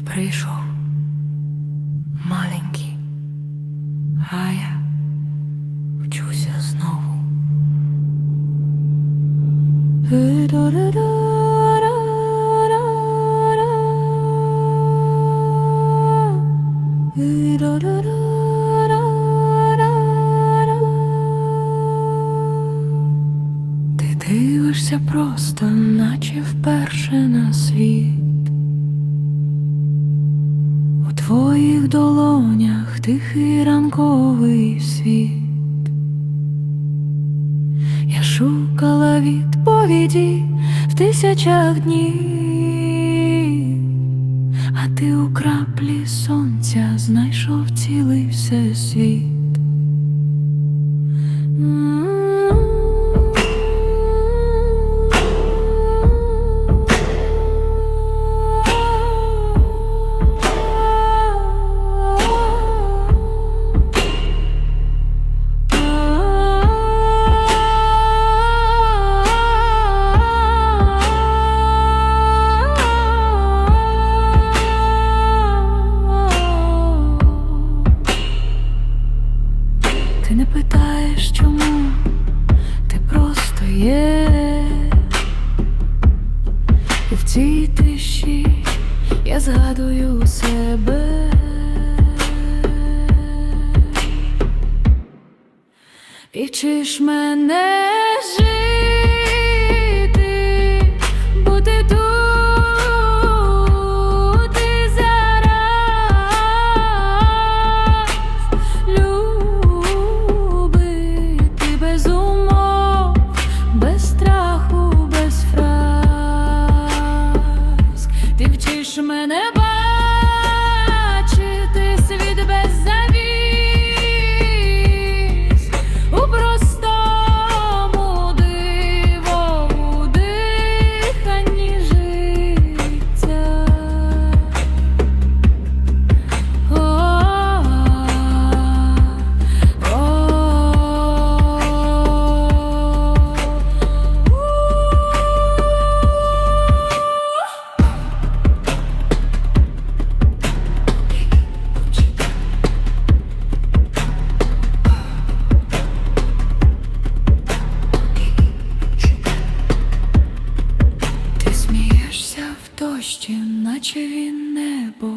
Ти прийшов. Маленький, а я вчуся знову. Долонях тихий ранковий світ. Я шукала відповіді в тисячах днів, а ти у краплі сонця знайшов цілий всесвіт. Не питаєш чому, ти просто є. І в цій тиші я згадую себе. І вчиш мене мене наче він небо.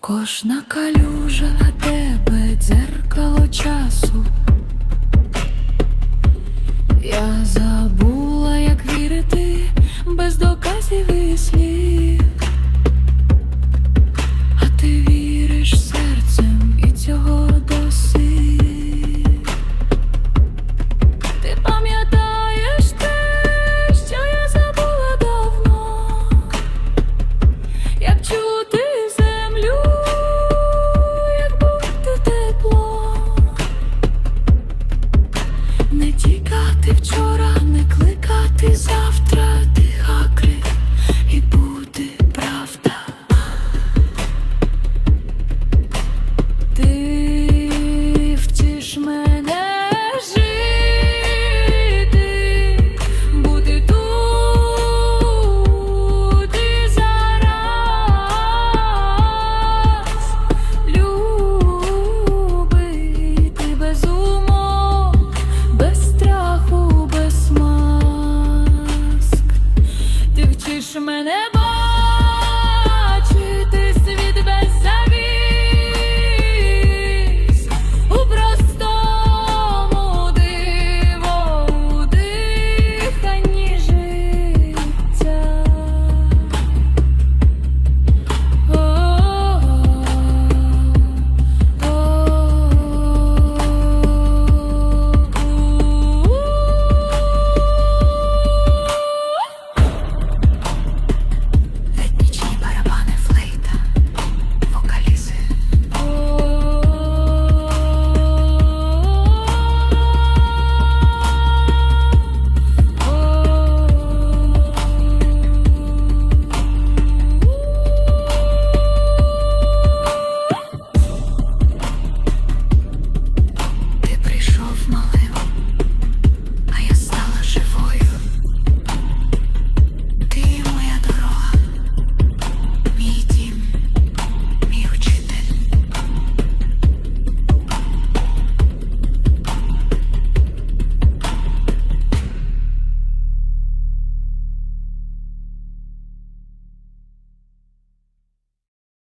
Кожна калюжа на тебе дзеркало часу. Я забула, як вірити маск. Мене